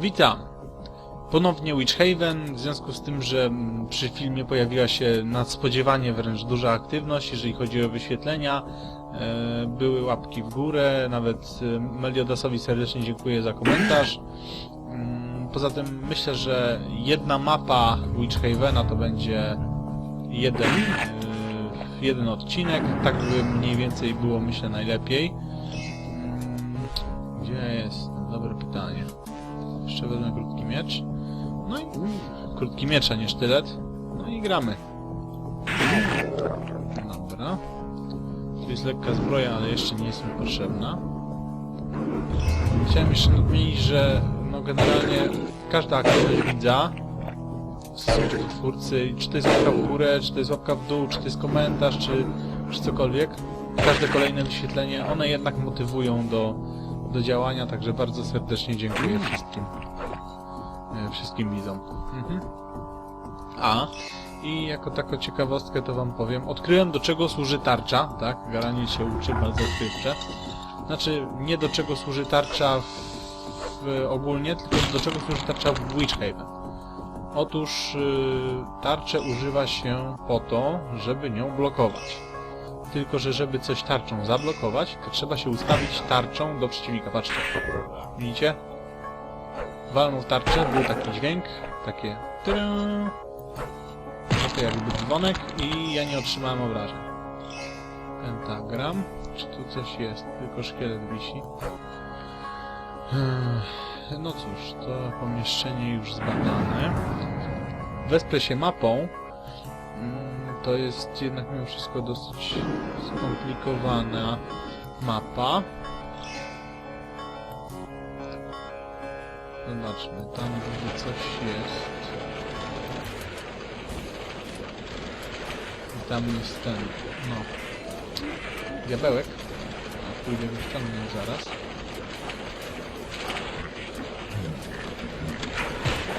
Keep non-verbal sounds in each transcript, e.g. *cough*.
Witam! Ponownie Witch Haven, w związku z tym, że mm, przy filmie pojawiła się nadspodziewanie wręcz duża aktywność, jeżeli chodzi o wyświetlenia. E, były łapki w górę, nawet e, Meliodasowi serdecznie dziękuję za komentarz. Mm, Poza tym myślę, że jedna mapa Witch Havena to będzie jeden, e, jeden odcinek, tak by mniej więcej było myślę najlepiej. Mm, Gdzie jest? Dobre pytanie. Jeszcze wezmę krótki miecz. No i krótki miecz, a nie sztylet. No i gramy. Dobra. Tu jest lekka zbroja, ale jeszcze nie jest mi potrzebna. Chciałem jeszcze nadmienić, że no generalnie każda aktywność widza twórcy, czy to jest łapka w górę, czy to jest łapka w dół, czy to jest komentarz, czy, czy cokolwiek, każde kolejne wyświetlenie, one jednak motywują do, do działania, także bardzo serdecznie dziękuję wszystkim wszystkim widzom. Mhm. A, i jako taką ciekawostkę to wam powiem, odkryłem do czego służy tarcza, tak? Garanil się uczy bardzo odkrywcze. Znaczy, nie do czego służy tarcza w, w ogólnie, tylko do czego służy tarcza w Witchhaven. Otóż yy, tarczę używa się po to, żeby nią blokować. Tylko, że żeby coś tarczą zablokować, to trzeba się ustawić tarczą do przeciwnika. Patrzcie. Widzicie? Walnął tarczę, był taki dźwięk, takie tyrę, takie jakby dzwonek i ja nie otrzymałem obrażeń. Pentagram. Czy tu coś jest? Tylko szkielet wisi. No cóż, to pomieszczenie już zbadane. Wesprę się mapą. Mm, To jest jednak mimo wszystko dosyć skomplikowana mapa. Zobaczmy, tam gdzie coś jest. I tam jest ten, no. Diabełek. A pójdę go ściągnąć zaraz.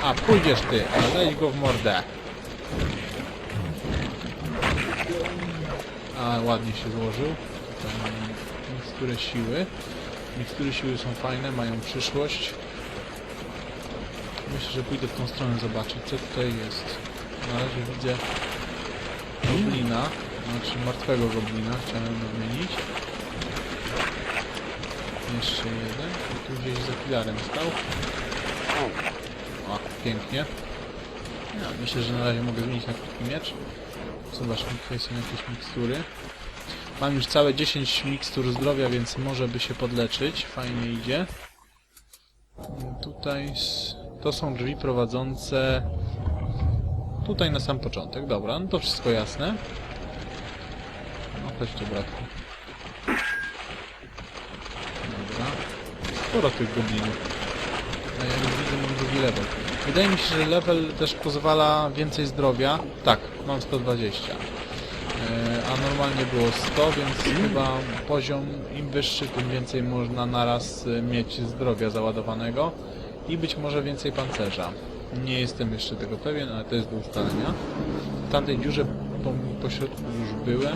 A, pójdziesz ty, a daj go w mordę. A, ładnie się złożył. Mamy mikstury siły. Mikstury siły są fajne, mają przyszłość. Myślę, że pójdę w tą stronę zobaczyć, co tutaj jest. Na razie widzę goblina, znaczy martwego goblina, chciałem nadmienić. Jeszcze jeden, tu gdzieś za filarem stał. O, pięknie. Ja myślę, że na razie mogę zmienić na krótki miecz. Zobaczmy, tutaj są jakieś mikstury. Mam już całe 10 mikstur zdrowia, więc może by się podleczyć. Fajnie idzie. Tutaj s- to są drzwi prowadzące tutaj na sam początek. Dobra, no to wszystko jasne. No chodź tu, bratku. Dobra. Sporo tych goblinów. A ja już widzę, mam drugi level. Wydaje mi się, że level też pozwala więcej zdrowia. Tak, mam 120. E, A normalnie było 100, więc chyba poziom im wyższy, tym więcej można naraz e, mieć zdrowia załadowanego i być może więcej pancerza. Nie jestem jeszcze tego pewien, ale to jest do ustalenia. W tamtej dziurze po, po środku już byłem.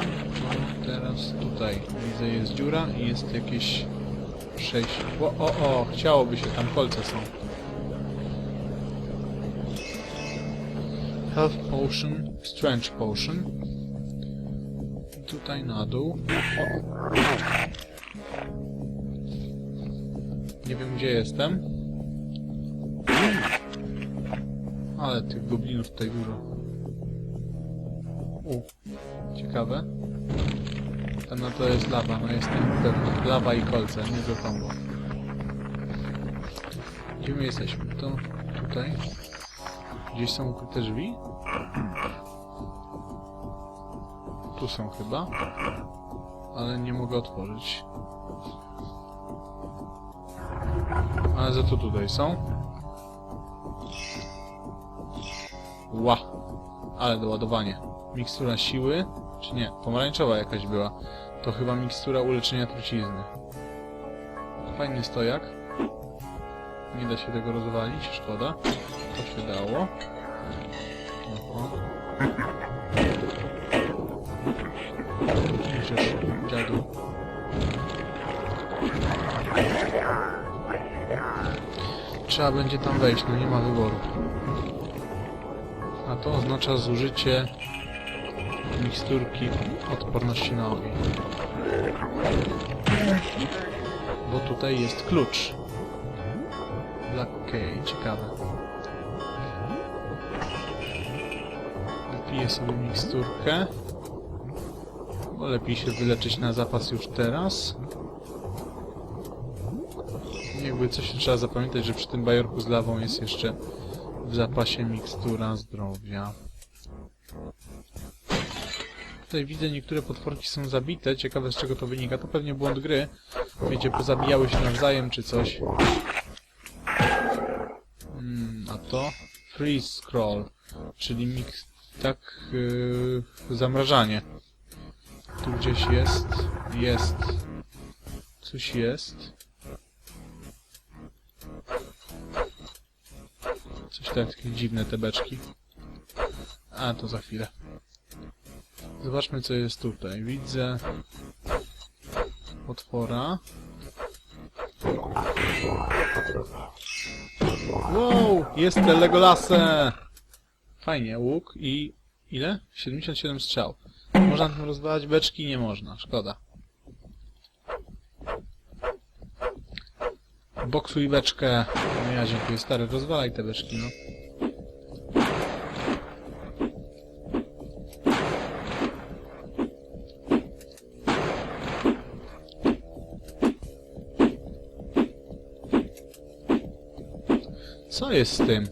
Teraz tutaj widzę jest dziura i jest jakieś przejście. O, o, o, chciałoby się, tam kolce są. Health Potion, Strange Potion. Tutaj na dół. Nie wiem gdzie jestem. Ale tych goblinów tutaj dużo. U, ciekawe. Na to jest lawa, no jestem pewny. Lawa i kolce, nie do kombo. Gdzie my jesteśmy? To tutaj. Gdzieś są ukryte drzwi? Tu są chyba. Ale nie mogę otworzyć. Ale za to tutaj są. Ła! Ale doładowanie. Mikstura siły? Czy nie? Pomarańczowa jakaś była. To chyba mikstura uleczenia trucizny. Fajny stojak. Nie da się tego rozwalić, szkoda. To się dało. Oho. Dziadu. trzeba będzie tam wejść, no nie ma wyboru. A to oznacza zużycie miksturki odporności na ogień. Bo tutaj jest klucz. Black Key, ciekawe. Wypiję sobie miksturkę. Bo lepiej się wyleczyć na zapas już teraz. Jakby coś trzeba zapamiętać, że przy tym bajorku z lawą jest jeszcze w zapasie mikstura zdrowia. Tutaj widzę, niektóre potworki są zabite. Ciekawe z czego to wynika. To pewnie błąd gry. Wiecie, pozabijały się nawzajem czy coś. Mm, a to? Freeze scroll, czyli miks... tak... Yy, zamrażanie. Tu gdzieś jest. Jest. Coś jest. Coś tak, dziwne te beczki. A, to za chwilę. Zobaczmy, co jest tutaj. Widzę... Potwora. Wow! Jest te Legolasem! Fajnie, łuk i... Ile? 77 strzał. Można tym rozwalać beczki? Nie można. Szkoda. Boksuj beczkę. No ja dziękuję, stary. Rozwalaj te beczki, no. Co jest z tym?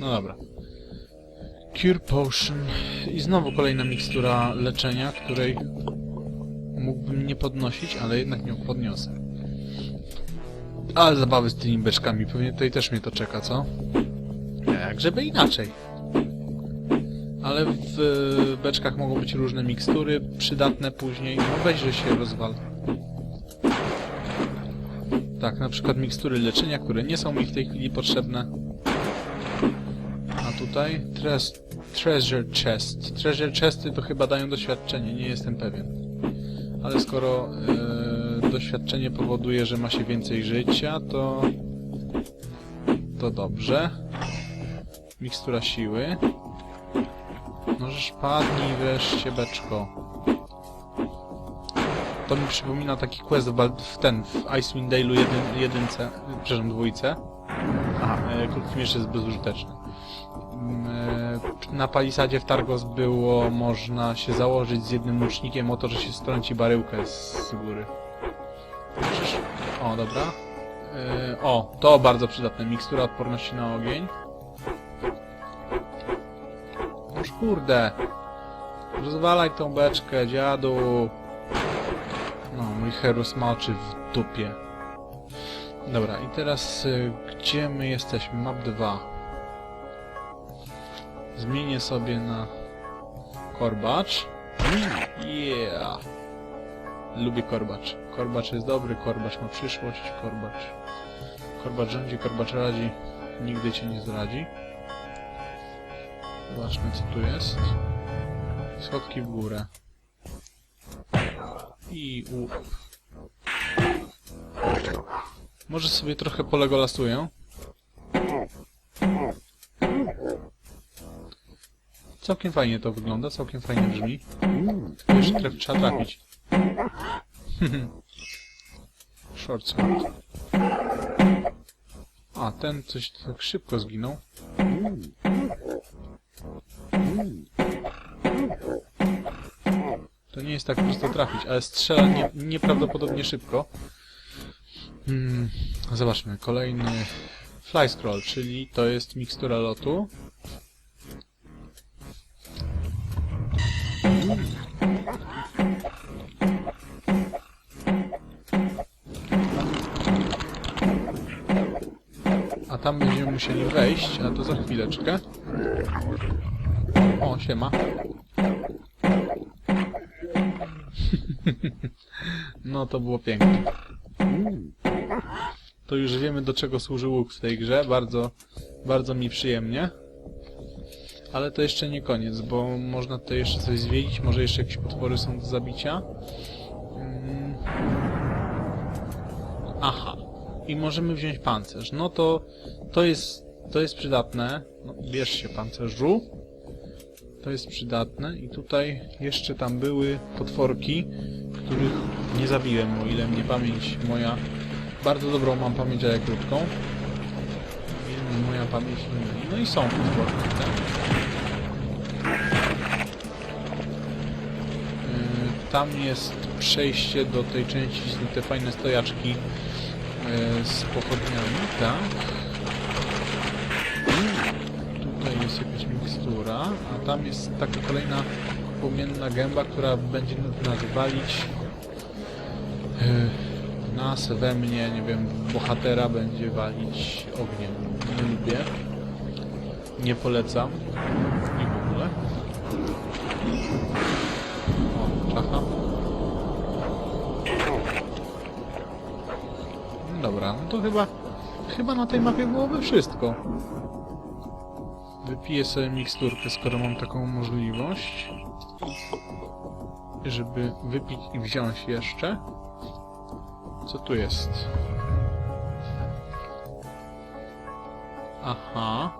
No dobra. Cure Potion. I znowu kolejna mikstura leczenia, której mógłbym nie podnosić, ale jednak ją podniosę. Ale zabawy z tymi beczkami. Pewnie tutaj też mnie to czeka, co? Jak żeby inaczej. Ale w e, beczkach mogą być różne mikstury, przydatne później. No weź, że się rozwal. Tak, na przykład mikstury leczenia, które nie są mi w tej chwili potrzebne. A tutaj Treasure Chest. Treasure Chesty to chyba dają doświadczenie, nie jestem pewien. Ale skoro e, doświadczenie powoduje, że ma się więcej życia, to... To dobrze. Mikstura siły. Możesz padnij wreszcie, beczko. To mi przypomina taki quest w, w ten, w Icewind Dale'u jedyn, jedynce, przepraszam, dwójce. Aha, e, krótki miecz jest bezużyteczny. Na palisadzie w Targos było można się założyć z jednym łucznikiem o to, że się strąci baryłkę z góry. O, dobra. E, O, to bardzo przydatne. Mikstura odporności na ogień. Noż kurde. Rozwalaj tą beczkę, dziadu. No, mój Herus malczy w dupie. Dobra, i teraz y, gdzie my jesteśmy? Map 2. Zmienię sobie na korbacz. Yeah! Lubię korbacz. Korbacz jest dobry, korbacz ma przyszłość, korbacz. Korbacz rządzi, korbacz radzi. Nigdy cię nie zdradzi. Zobaczmy co tu jest. Schodki w górę. I u... Może sobie trochę polegolasuję. Całkiem fajnie to wygląda, całkiem fajnie brzmi. Tylko jeszcze traf, trzeba trafić. *laughs* Short sword. A, ten coś tak szybko zginął. To nie jest tak prosto trafić, ale strzela nie, nieprawdopodobnie szybko. Hmm, zobaczmy, kolejny fly scroll, czyli to jest mikstura lotu. Tam będziemy musieli wejść, a to za chwileczkę. O, siema. *laughs* No to było piękne. To już wiemy do czego służy łuk w tej grze. Bardzo, bardzo mi przyjemnie. Ale to jeszcze nie koniec, bo można tutaj jeszcze coś zwiedzić. Może jeszcze jakieś potwory są do zabicia. I możemy wziąć pancerz. No to to jest, to jest przydatne. No, bierz się pancerzu. To jest przydatne i tutaj jeszcze tam były potworki, których nie zabiłem, o ile mnie pamięć moja... Bardzo dobrą mam pamięć, ale krótką. Więc moja pamięć nie myli. No i są potworki, tak? Yy, Tam jest przejście do tej części, te fajne stojaczki z pochodniami, tak? Tutaj jest jakaś mikstura, a tam jest taka kolejna płomienna gęba, która będzie nas walić yy, nas, we mnie, nie wiem, bohatera będzie walić ogniem. Nie lubię. Nie polecam. I w ogóle. O, czacha. Dobra, no to chyba... Chyba na tej mapie byłoby wszystko. Wypiję sobie miksturkę, skoro mam taką możliwość. Żeby wypić i wziąć jeszcze. Co tu jest? Aha.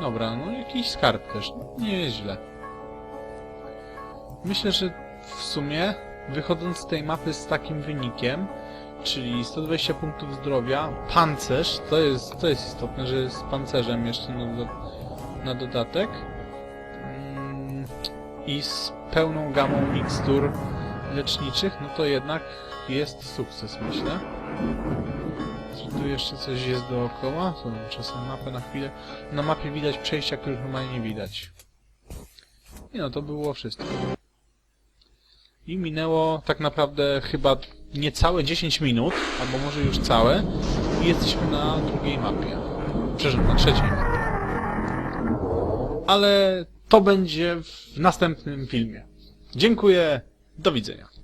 Dobra, no jakiś skarb też. Nie jest źle. Myślę, że w sumie, wychodząc z tej mapy z takim wynikiem, czyli 120 punktów zdrowia, pancerz, to jest, to jest istotne, że z pancerzem jeszcze na, do, na dodatek mm, i z pełną gamą mikstur leczniczych, no to jednak jest sukces, myślę. Czy tu jeszcze coś jest dookoła? To czasem mapę na chwilę. Na mapie widać przejścia, których normalnie nie widać. Nie no, to było wszystko. I minęło tak naprawdę chyba niecałe 10 minut, albo może już całe, i jesteśmy na drugiej mapie. Przepraszam, na trzeciej mapie. Ale to będzie w następnym filmie. Dziękuję, do widzenia.